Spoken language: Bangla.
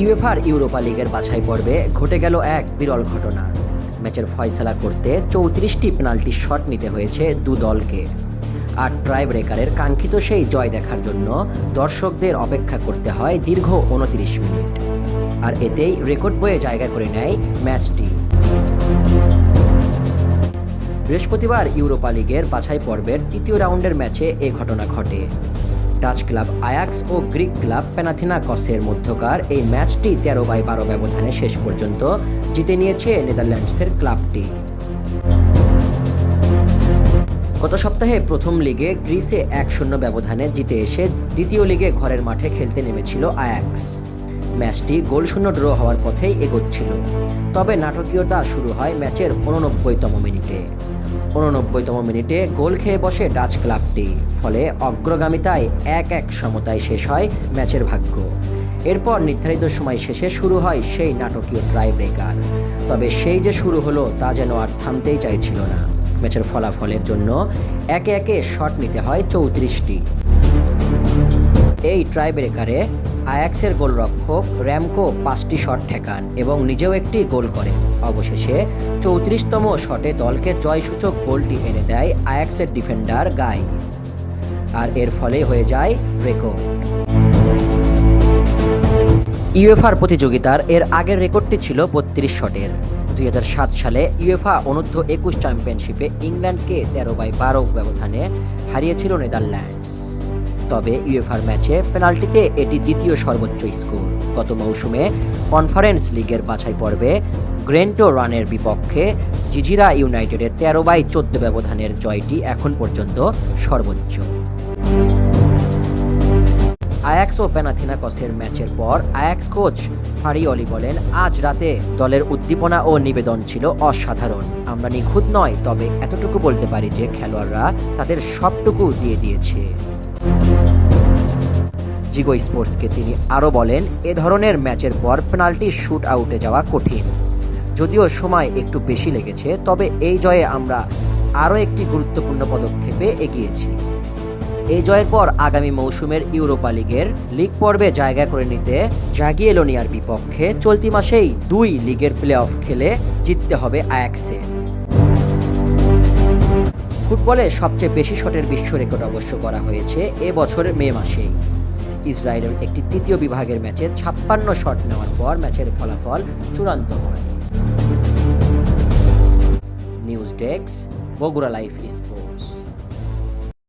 ইউএফআর ইউরোপা লিগের বাছাই পর্বে ঘটে গেল এক বিরল ঘটনা। ম্যাচের ফয়সালা করতে চৌত্রিশটি পেনাল্টি শট নিতে হয়েছে দু দলকে। আর ট্রাই ব্রেকারের কাঙ্ক্ষিত সেই জয় দেখার জন্য দর্শকদের অপেক্ষা করতে হয় দীর্ঘ উনতিরিশ মিনিট। আর এতেই রেকর্ড বইয়ে জায়গা করে নেয় ম্যাচটি। বৃহস্পতিবার ইউরোপা লিগের বাছাই পর্বের তৃতীয় রাউন্ডের ম্যাচে এ ঘটনা ঘটে। ডাচ ক্লাব আয়াক্স ও গ্রিক ক্লাব প্যানাথিনাকসের মধ্যকার এই ম্যাচটি তেরো বাই বারো ব্যবধানে শেষ পর্যন্ত জিতে নিয়েছে নেদারল্যান্ডসের ক্লাবটি। গত সপ্তাহে প্রথম লিগে গ্রিসে এক শূন্য ব্যবধানে জিতে এসে দ্বিতীয় লিগে ঘরের মাঠে খেলতে নেমেছিল আয়াক্স ম্যাচটি গোলশূন্য ড্র হওয়ার পথেই এগোচ্ছিল। তবে নাটকীয়তা শুরু হয় ম্যাচের উননব্বইতম মিনিটে। উননব্বইতম মিনিটে গোল খেয়ে বসে ডাচ ক্লাবটি। ফলে অগ্রগামিতায় এক এক সমতায় শেষ হয় ম্যাচের ভাগ্য। এরপর নির্ধারিত সময় শেষে শুরু হয় সেই নাটকীয় ট্রাই ব্রেকার তবে সেই যে শুরু হলো তা যেন আর থামতেই চাইছিল না। ম্যাচের ফলাফলের জন্য একে একে শট নিতে হয় চৌত্রিশটি। এই ট্রাই ব্রেকারে আয়াক্সের গোলরক্ষক র্যামকো পাঁচটি শট ঠেকান এবং নিজেও একটি গোল করে অবশেষে চৌত্রিশতম শটে দলকে জয়সূচক গোলটি এনে দেয় আয়াক্সের ডিফেন্ডার গাই। আর এর ফলে হয়ে যায় রেকর্ড। ইউএফআর প্রতিযোগিতার এর আগের রেকর্ডটি ছিল বত্রিশ শটের। দুই হাজার সাত সালে ইউএফা অনূর্ধ্ব একুশ চ্যাম্পিয়নশিপে ইংল্যান্ডকে তেরো বাই বারো ব্যবধানে হারিয়েছিল নেদারল্যান্ডস। তবে ইউএফআর ম্যাচে পেনাল্টিতে এটি দ্বিতীয় সর্বোচ্চ স্কোর। গত মৌসুমে কনফারেন্স লিগের বাছাই পর্বে গ্রেন্টো রানের বিপক্ষে জিজিরা ইউনাইটেডের তেরো বাই চোদ্দ ব্যবধানের জয়টি এখন পর্যন্ত সর্বোচ্চ। আয়াক্স ও প্যানাথিনাকসের ম্যাচের পর আয়াক্স কোচ ফারিওলি বলেন, আজ রাতে দলের উদ্দীপনা ও নিবেদন ছিল অসাধারণ। আমরা নিখুঁত নয়, তবে এতটুকু বলতে পারি যে খেলোয়াড়রা তাদের সবটুকু দিয়ে দিয়েছে। জিগো স্পোর্টসকে তিনি আরও বলেন, এ ধরনের ম্যাচের পর পেনাল্টি শুট আউটে যাওয়া কঠিন। যদিও সময় একটু বেশি লেগেছে, তবে এই জয়ে আমরা আরও একটি গুরুত্বপূর্ণ পদক্ষেপে এগিয়েছি। এই জয়ের পর আগামী মৌসুমের ইউরোপা লিগের লিগ পর্বে জায়গা করে নিতে জাগিয়েলোনিয়ার বিপক্ষে চলতি মাসেই দুই লিগের প্লে অফ খেলে জিততে হবে আয়াক্সে। ফুটবলে সবচেয়ে বেশি শটের বিশ্ব রেকর্ড অবশ্য করা হয়েছে এ বছরের মে মাসেই। ইসরায়েলের একটি তৃতীয় বিভাগের ম্যাচে ছাপ্পান্ন শট নেওয়ার পর ম্যাচের ফলাফল চূড়ান্ত হয়। News desk, Bogura life sport